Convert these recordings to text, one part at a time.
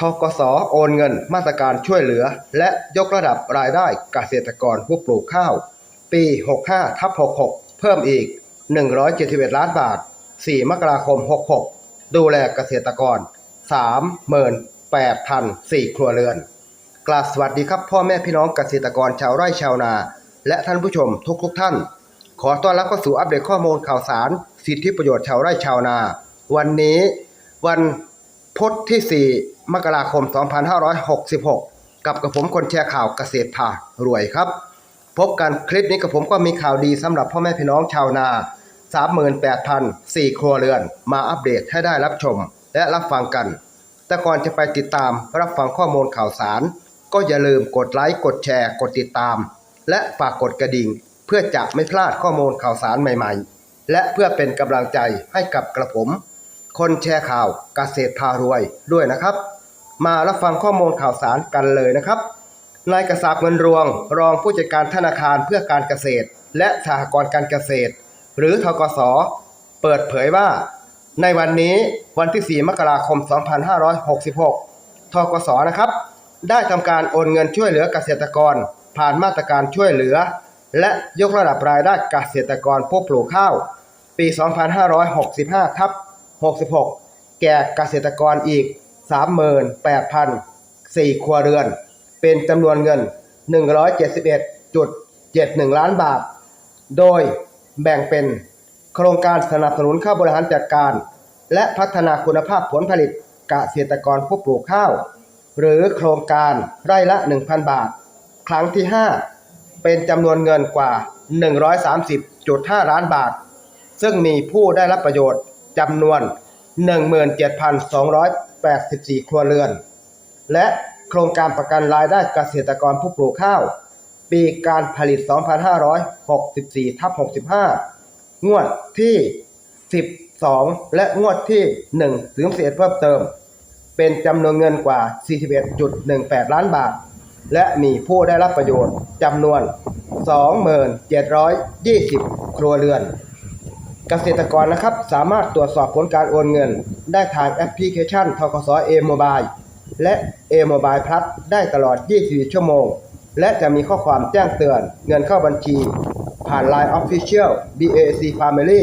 ทกสโอนเงินมาตรการช่วยเหลือ และยกระดับรายได้เกษตรกรผู้ปลูกข้าว ปี 65ทับ66 เพิ่มอีก 171 ล้านบาท 4 มกราคม 66 ดูแลเกษตรกร 38,004 ครัวเรือน กราบสวัสดีครับพ่อแม่พี่น้องเกษตรกรชาวไร่ชาวนา และท่านผู้ชมทุกๆทท่าน ขอต้อนรับเข้าสู่อัปเดตข้อมูลข่าวสาร สิทธิประโยชน์ชาวไร่ชาวนา วันนี้วันพุธที่ 4 มกราคม 2566 กับกระผมคนแชร์ข่าวเกษตรพารวยครับ พบกันคลิปนี้กับผมก็มีข่าวดีสำหรับพ่อแม่พี่น้องชาวนา 38,004 ครัวเรือน มาอัปเดตให้ได้รับชม และรับฟังกัน แต่ก่อนจะไปติดตามรับฟังข้อมูลข่าวสาร ก็อย่าลืมกดไลค์กดแชร์กดติดตาม และฝากกดกระดิ่ง เพื่อจะไม่พลาดข้อมูลข่าวสารใหม่ ๆ และเพื่อเป็นกำลังใจให้กับกระผมคนแชร์ข่าวเกษตรพารวยด้วยนะครับ มารับฟังข้อมูลข่าวสารกันเลยนะครับนายกษาบเงินรวง รองผู้จัดการธนาคารเพื่อการเกษตร และสหกรณ์การเกษตร หรือทกส เปิดเผยว่า ในวันนี้วันที่ 4 มกราคม 2566 ทกสนะครับได้ทำการโอนเงินช่วยเหลือเกษตรกร ผ่านมาตรการช่วยเหลือ และยกระดับรายได้เกษตรกรผู้ปลูกข้าว ปี 2565ทับ 66 แก่เกษตรกรอีก 38,004 ครัวเรือน เป็นจำนวนเงิน 171.71 ล้านบาท โดยแบ่งเป็นโครงการสนับสนุนข้าวบริหารจัดการ และพัฒนาคุณภาพผลผลิตเกษตรกรผู้ปลูกข้าว หรือโครงการไร่ละ 1,000 บาท ครั้งที่ 5 เป็นจำนวนเงินกว่า 130.5 ล้านบาท ซึ่งมีผู้ได้รับประโยชน์จำนวน 84 ครัวเรือน และโครงการประกันรายได้เกษตรกรผู้ปลูกข้าว ปีการผลิต 2564ทับ65 งวดที่ 12 และงวดที่1ถึง11เพิ่มเติม เป็นจำนวนเงินกว่า 41.18 ล้านบาท และมีผู้ได้รับประโยชน์จำนวน 2720 ครัวเรือน เกษตรกรนะครับสามารถตรวจสอบผลการโอนเงิน ได้ทางแอปพลิเคชันทกสเอโมบายและ A Mobile Plus ได้ตลอด 24 ชั่วโมง และจะมีข้อความแจ้งเตือนเงินเข้าบัญชี ผ่าน Line Official BAC Family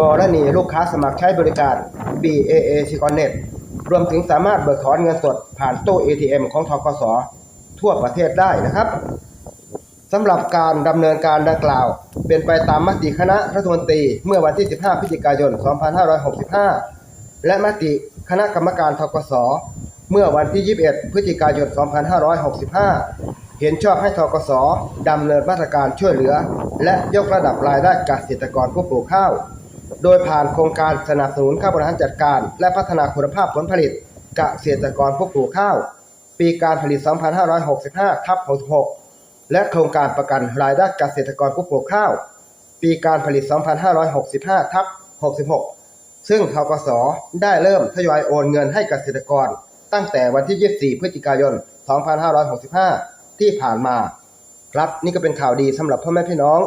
กรณีลูกค้าสมัครใช้บริการ BAC Connect รวมถึงสามารถเบิกถอนเงินสดผ่านตู้ ATM ของทกสทั่วประเทศได้นะครับสำหรับการดำเนินการดังกล่าว เป็นไปตามมติคณะรัฐมนตรีเมื่อวันที่ 15 พฤศจิกายน 2565 และมติคณะกรรมการทกสเมื่อวันที่ 21 พฤศจิกายน 2565 เห็นชอบให้ทกสดำเนินมาตรการช่วยเหลือ และยกระดับรายได้เกษตรกรผู้ปลูกข้าว โดยผ่านโครงการสนับสนุนข้าวบริหารจัดการ และพัฒนาคุณภาพผลผลิตเกษตรกรผู้ปลูกข้าว ปีการผลิต 2565 ทับ 66 และโครงการประกันรายได้เกษตรกรผู้ปลูกข้าว ปีการผลิต 2565 ทับ 66 ซึ่งทกสได้เริ่มทยอยโอนเงินให้เกษตรกร ตั้งแต่วันที่ 24 พฤศจิกายน 2565 ที่ผ่านมา ครับนี่ก็เป็นข่าวดีสำหรับพ่อแม่พี่น้อง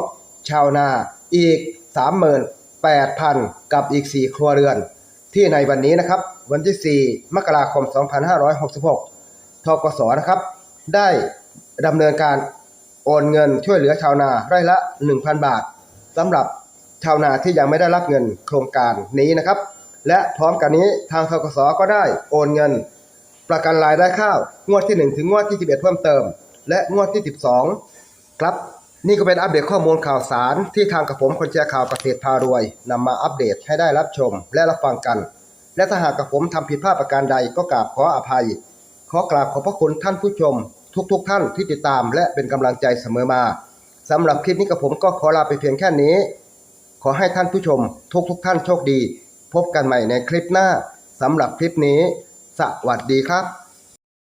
ชาวนาอีก 38,000 กับอีก 4 ครัวเรือน ที่ในวันนี้นะครับ วันที่ 4 มกราคม 2566 ทกสนะครับ ได้ดำเนินการ โอนเงินช่วยเหลือชาวนาไร่ละ 1,000 บาทสำหรับชาวนาที่ยังไม่ได้รับเงินโครงการนี้นะครับ และพร้อมกันนี้ทางทกสก็ได้โอนเงิน ประกันรายได้ข้าว งวดที่ 1 ถึงงวดที่ 11 เพิ่มเติม และงวดที่ 12 ครับ นี่ก็เป็นอัปเดตข้อมูลข่าวสาร ที่ทางกับผมคนแชร์ข่าวเกษตรพารวยนำมาอัปเดตให้ได้รับชม และรับฟังกัน และถ้าหากกับผมทำผิดพลาดประการใดก็กราบขออภัย ขอกราบขอบพระคุณท่านผู้ชม ทุกๆทท่านที่ติดตามและเป็นกำลังใจเสมอมาสำหรับคลิปนี้กับผมก็ขอลาไปเพียงแค่นี้ ขอให้ท่านผู้ชม ทุกๆทท่านโชคดี พบกันใหม่ในคลิปหน้าสำหรับคลิปนี้ สวัสดีครับ